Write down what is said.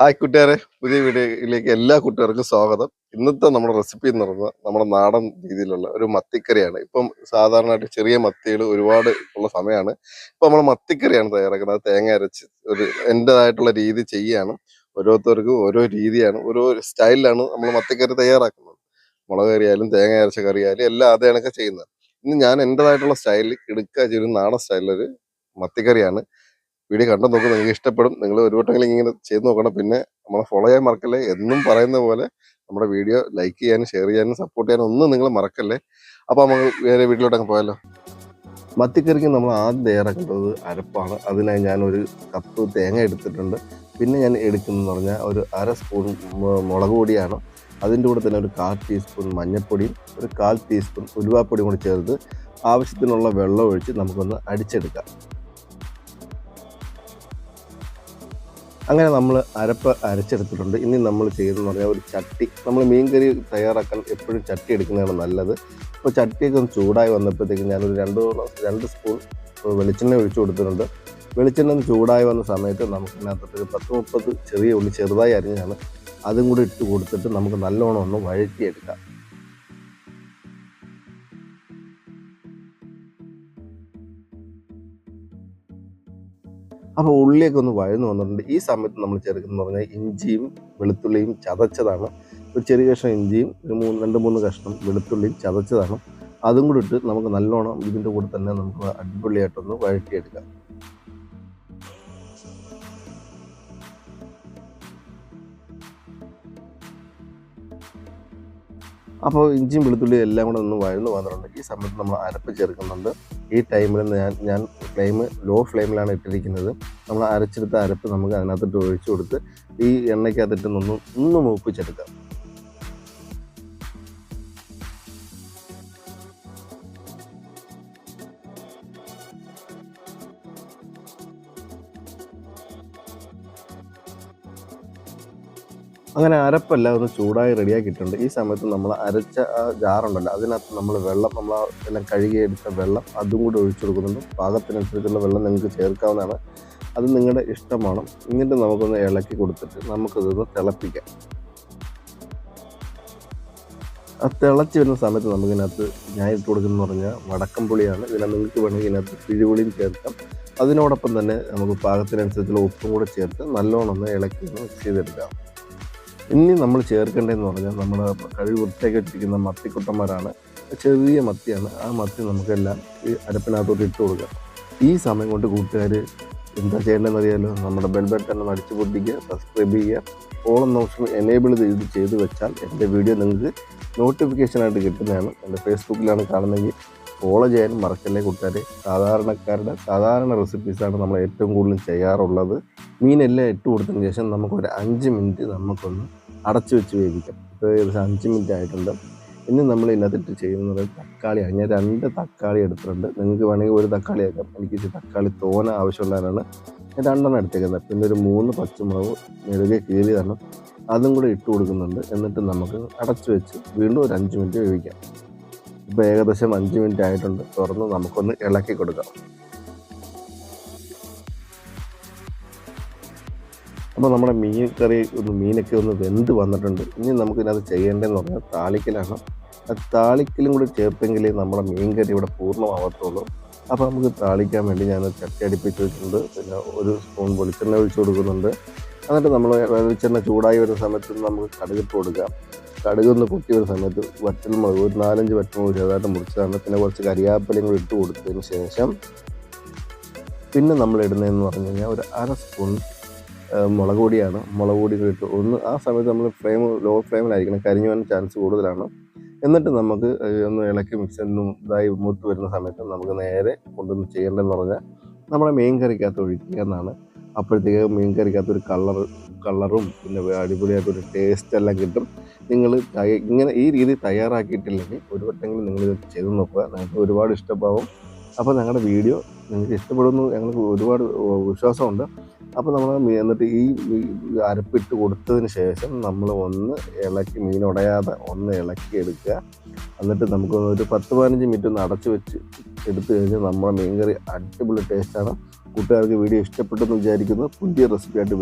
Hi കൂട്ടുകാരെ പുതിയ വീഡിയോയിലേക്ക് എല്ലാ കുട്ടികൾക്കും സ്വാഗതം. ഇന്നത്തെ നമ്മുടെ റെസിപ്പി എന്ന് പറയുന്നത് നമ്മുടെ നാടൻ രീതിയിലുള്ള ഒരു മത്തിക്കറിയാണ്. ഇപ്പം സാധാരണയായിട്ട് ചെറിയ മത്തികൾ ഒരുപാട് ഉള്ള സമയമാണ്. ഇപ്പം നമ്മൾ മത്തിക്കറിയാണ് തയ്യാറാക്കുന്നത്. തേങ്ങ അരച്ച് ഒരു എന്റെതായിട്ടുള്ള രീതി ചെയ്യാണ് ഓരോരുത്തർക്കും ഓരോ രീതിയാണ് ഓരോ സ്റ്റൈലിലാണ് നമ്മൾ മത്തിക്കറി തയ്യാറാക്കുന്നത്. മുളക് കറിയായാലും തേങ്ങ അരച്ച കറിയായാലും എല്ലാം അതേ ചെയ്യുന്നത്. ഇന്ന് ഞാൻ എന്റെതായിട്ടുള്ള സ്റ്റൈലിൽ കിടുക്ക ചെയ്യുന്ന നാടൻ സ്റ്റൈലിലൊരു മത്തിക്കറിയാണ്. വീഡിയോ കണ്ടു നോക്കും നിങ്ങൾക്ക് ഇഷ്ടപ്പെടും. നിങ്ങൾ ഒരു വട്ടമെങ്കിലും ഇങ്ങനെ ചെയ്ത് നോക്കണം. പിന്നെ നമ്മളെ ഫോളോ ചെയ്യാൻ മറക്കല്ലേ? എന്നും പറയുന്ന പോലെ നമ്മുടെ വീഡിയോ ലൈക്ക് ചെയ്യാനും ഷെയർ ചെയ്യാനും സപ്പോർട്ട് ചെയ്യാനും ഒന്നും നിങ്ങൾ മറക്കല്ലേ? അപ്പോൾ നമ്മൾ വേറെ വീട്ടിലോട്ടങ്ങ് പോയാലോ? മത്തിക്കറിക്ക് നമ്മൾ ആദ്യം തയ്യാറാക്കേണ്ടത് അരപ്പാണ്. അതിനായി ഞാനൊരു കപ്പ് തേങ്ങ എടുത്തിട്ടുണ്ട്. പിന്നെ ഞാൻ എടുക്കുന്നതെന്ന് പറഞ്ഞാൽ ഒരു അര സ്പൂൺ മുളക് പൊടിയാണ്. അതിന്റെ കൂടെ തന്നെ ഒരു കാൽ ടീസ്പൂൺ മഞ്ഞൾപ്പൊടിയും ഒരു കാൽ ടീസ്പൂൺ ഉലുവാപ്പൊടിയും കൂടി ചേർത്ത് ആവശ്യത്തിനുള്ള വെള്ളം ഒഴിച്ച് നമുക്കൊന്ന് അടിച്ചെടുക്കാം. അങ്ങനെ നമ്മൾ അരപ്പ് അരച്ചെടുത്തിട്ടുണ്ട്. ഇനി നമ്മൾ ചെയ്തെന്ന് പറഞ്ഞാൽ ഒരു ചട്ടി. നമ്മൾ മീൻകറി തയ്യാറാക്കാൻ എപ്പോഴും ചട്ടി എടുക്കുന്നതാണ് നല്ലത്. അപ്പോൾ ചട്ടിയൊക്കെ ഒന്ന് ചൂടായി വന്നപ്പോഴത്തേക്കും ഞാനൊരു രണ്ട് രണ്ട് സ്പൂൺ വെളിച്ചെണ്ണ ഒഴിച്ചു കൊടുത്തിട്ടുണ്ട്. വെളിച്ചെണ്ണ ഒന്ന് ചൂടായി വന്ന സമയത്ത് നമുക്ക് ഇതിനകത്തോട്ട് ഒരു പത്ത് മുപ്പത് ചെറിയ ഉള്ളി ചെറുതായി അരിഞ്ഞാണ് അതും കൂടി ഇട്ട് കൊടുത്തിട്ട് നമുക്ക് നല്ലോണം ഒന്ന് വഴറ്റിയെടുക്കാം. അപ്പോൾ ഉള്ളിയൊക്കെ ഒന്ന് വഴന്നു വന്നിട്ടുണ്ട്. ഈ സമയത്ത് നമ്മൾ ചേർക്കുന്നത് പറഞ്ഞാൽ ഇഞ്ചിയും വെളുത്തുള്ളിയും ചതച്ചതാണ്. ഒരു ചെറിയ കഷ്ണം ഇഞ്ചിയും ഒരു മൂന്ന് രണ്ട് മൂന്ന് കഷ്ണം വെളുത്തുള്ളിയും ചതച്ചതാണ്. അതും കൂടി ഇട്ട് നമുക്ക് നല്ലോണം ഇതിന്റെ കൂടെ തന്നെ നമുക്ക് അടിപൊളിയായിട്ടൊന്ന് വഴറ്റിയെടുക്കാം. അപ്പോൾ ഇഞ്ചിയും വെളുത്തുള്ളിയും എല്ലാം കൂടെ ഒന്ന് വഴന്നു വന്നിട്ടുണ്ട്. ഈ സമയത്ത് നമ്മൾ അരപ്പ് ചേർക്കുന്നുണ്ട്. ഈ ടൈമിൽ ഞാൻ ഞാൻ ഫ്ലെയിം ലോ ഫ്ലെയിമിലാണ് ഇട്ടിരിക്കുന്നത്. നമ്മൾ അരച്ചെടുത്ത അരപ്പ് നമുക്ക് അതിനകത്തിട്ട് ഒഴിച്ചു കൊടുത്ത് ഈ എണ്ണയ്ക്കകത്തിട്ട് ഒന്ന് ഒന്ന് മൂപ്പിച്ചെടുക്കാം. അങ്ങനെ അരപ്പെല്ലാം ഒന്ന് ചൂടായി റെഡിയാക്കിയിട്ടുണ്ട്. ഈ സമയത്ത് നമ്മൾ അരച്ച ആ ജാറുണ്ടല്ലോ അതിനകത്ത് നമ്മൾ വെള്ളം നമ്മൾ എല്ലാം കഴുകിയെടുത്ത വെള്ളം അതും കൂടി ഒഴിച്ചു കൊടുക്കുന്നുണ്ട്. പാകത്തിനനുസരിച്ചുള്ള വെള്ളം നിങ്ങൾക്ക് ചേർക്കാവുന്നതാണ്. അത് നിങ്ങളുടെ ഇഷ്ടമാണ്. എന്നിട്ട് നമുക്കൊന്ന് ഇളക്കി കൊടുത്തിട്ട് നമുക്കിതൊന്ന് തിളപ്പിക്കാം. ആ തിളച്ച് വരുന്ന സമയത്ത് നമുക്കിതിനകത്ത് ഞാൻ ഇട്ട് കൊടുക്കുന്നത് പറഞ്ഞാൽ വടക്കം പുളിയാണ്. ഇതിനെ നിങ്ങൾക്ക് വേണമെങ്കിൽ ഇതിനകത്ത് പിഴിപുളിയും ചേർക്കാം. അതിനോടൊപ്പം തന്നെ നമുക്ക് പാകത്തിനനുസരിച്ചുള്ള ഉപ്പും കൂടെ ചേർത്ത് നല്ലോണം ഒന്ന് ഇളക്കി മിക്സ് ചെയ്തെടുക്കാം. ഇനി നമ്മൾ ചേർക്കേണ്ടതെന്ന് പറഞ്ഞാൽ നമ്മൾ കഴുകി വൃത്തിയാക്കി വെച്ചിരിക്കുന്ന മത്തിക്കുട്ടന്മാരാണ്. ചെറിയ മത്തിയാണ്. ആ മത്തി നമുക്കെല്ലാം ഈ അരപ്പിനകത്തോട്ട് ഇട്ട് കൊടുക്കാം. ഈ സമയം കൊണ്ട് കൂട്ടുകാർ എന്താ ചെയ്യേണ്ടതെന്ന് അറിയാലോ നമ്മുടെ ബെൽ ബട്ടൺ ഒന്ന് അടിച്ചു പൊട്ടിക്കുക സബ്സ്ക്രൈബ് ചെയ്യുക. ഓൾ എന്ന ഓപ്ഷൻ എനേബിൾ ചെയ്ത് ചെയ്ത് വെച്ചാൽ എന്റെ വീഡിയോ നിങ്ങൾക്ക് നോട്ടിഫിക്കേഷനായിട്ട് കിട്ടുന്നതാണ്. എന്റെ ഫേസ്ബുക്കിലാണ് കാണുന്നതെങ്കിൽ ഫോളോ ചെയ്യാൻ മറക്കല്ലേ കൂട്ടുകാരെ? സാധാരണക്കാരുടെ സാധാരണ റെസിപ്പീസാണ് നമ്മൾ ഏറ്റവും കൂടുതൽ ചെയ്യാറുള്ളത്. മീനെല്ലാം ഇട്ട് കൊടുത്തതിന് ശേഷം നമുക്കൊരു അഞ്ച് മിനിറ്റ് നമുക്കൊന്ന് അടച്ചു വെച്ച് വേവിക്കാം. ഇപ്പോൾ ഏകദേശം അഞ്ച് മിനിറ്റ് ആയിട്ടുണ്ട്. ഇനി നമ്മൾ ഇതിനകത്തിട്ട് ചെയ്യുന്നത് തക്കാളിയാണ് ഞാൻ രണ്ട് തക്കാളി എടുത്തിട്ടുണ്ട്. നിങ്ങൾക്ക് വേണമെങ്കിൽ ഒരു തക്കാളി ആക്കാം. എനിക്ക് തക്കാളി തോന ആവശ്യമുള്ളതാണ്. ഞാൻ രണ്ടെണ്ണം എടുത്തേക്കുന്നത്. പിന്നെ ഒരു മൂന്ന് പച്ചമുളക് മെഴുകെ കീറി തരണം. അതും കൂടെ ഇട്ട് കൊടുക്കുന്നുണ്ട്. എന്നിട്ട് നമുക്ക് അടച്ചു വെച്ച് വീണ്ടും ഒരു അഞ്ച് മിനിറ്റ് വേവിക്കാം. ഇപ്പോൾ ഏകദേശം അഞ്ച് മിനിറ്റ് ആയിട്ടുണ്ട്. തുറന്ന് നമുക്കൊന്ന് ഇളക്കി കൊടുക്കാം. അപ്പോൾ നമ്മുടെ മീൻ കറി ഒന്ന് മീനൊക്കെ ഒന്ന് വെന്ത് വന്നിട്ടുണ്ട്. ഇനി നമുക്കിതിനകത്ത് ചെയ്യേണ്ടതെന്ന് പറഞ്ഞാൽ താളിക്കലാണ്. താളിക്കലും കൂടി ചേർത്തെങ്കിൽ നമ്മുടെ മീൻ കറി ഇവിടെ പൂർണമാവത്തുള്ളൂ. അപ്പോൾ നമുക്ക് താളിക്കാൻ വേണ്ടി ഞാൻ ചട്ടി അടുപ്പിച്ച് വെച്ചിട്ടുണ്ട്. പിന്നെ ഒരു സ്പൂൺ വെളിച്ചെണ്ണ ഒഴിച്ച് കൊടുക്കുന്നുണ്ട്. എന്നിട്ട് നമ്മൾ വെളിച്ചെണ്ണ ചൂടായി വരുന്ന സമയത്ത് നമുക്ക് കടുകിട്ട് കൊടുക്കാം കടുക് ഒന്ന് പൊട്ടി വരുന്ന സമയത്ത് വറ്റൽമുളക് ഒരു നാലഞ്ച് വറ്റൽമുളക് ചെറുതായിട്ട് മുറിച്ചതാണ്. പിന്നെ കുറച്ച് കരിയാപ്പലയും കൂടി ഇട്ട് കൊടുത്തതിന് ശേഷം പിന്നെ നമ്മൾ ഇടുന്നതെന്ന് പറഞ്ഞു കഴിഞ്ഞാൽ ഒരു അര സ്പൂൺ മുളക് പൊടിയാണ്. മുളക് പൊടി ഇട്ട് ഒന്ന് ആ സമയത്ത് നമ്മൾ ഫ്ലെയിം ലോ ഫ്ലെയിമിലായിരിക്കണം. കരിഞ്ഞു പോകാൻ ചാൻസ് കൂടുതലാണ്. എന്നിട്ട് നമുക്ക് ഒന്ന് ഇളക്കി മിക്സ് ഇതായി മൂത്ത് വരുന്ന സമയത്ത് നമുക്ക് നേരെ കൊണ്ടുവന്ന് ചെയ്യേണ്ടതെന്ന് പറഞ്ഞാൽ നമ്മുടെ മീൻ കറിക്കകത്ത് ഒഴിക്കുക എന്നാണ്. അപ്പോഴത്തേക്ക് മീൻ കറിക്കകത്ത് ഒരു കളർ കളറും പിന്നെ അടിപൊളിയായിട്ടൊരു ടേസ്റ്റ് എല്ലാം കിട്ടും. നിങ്ങൾ ഇങ്ങനെ ഈ രീതി തയ്യാറാക്കിയിട്ടില്ലെങ്കിൽ ഒരു വട്ടമെങ്കിലും നിങ്ങൾ ഇത് ചെയ്ത് നോക്കുക. നിങ്ങൾക്ക് ഒരുപാട് ഇഷ്ടമാവും അപ്പോൾ ഞങ്ങളുടെ വീഡിയോ നിങ്ങൾക്ക് ഇഷ്ടപ്പെടുന്നു ഞങ്ങൾക്ക് ഒരുപാട് വിശ്വാസമുണ്ട്. അപ്പോൾ നമ്മൾ എന്നിട്ട് ഈ അരപ്പിട്ട് കൊടുത്തതിന് ശേഷം നമ്മൾ ഒന്ന് ഇളക്കി മീൻ ഉടയാതെ ഒന്ന് ഇളക്കി എടുക്കുക. എന്നിട്ട് നമുക്ക് ഒരു പത്ത് പതിനഞ്ച് മിനിറ്റ് ഒന്ന് അടച്ചു വെച്ച് എടുത്തു കഴിഞ്ഞാൽ നമ്മുടെ മീൻ കറി അടിപൊളി ടേസ്റ്റാണ് കൂട്ടുകാർക്ക് വീഡിയോ ഇഷ്ടപ്പെട്ടെന്ന് വിചാരിക്കുന്നു. പുതിയ റെസിപ്പി ആയിട്ട്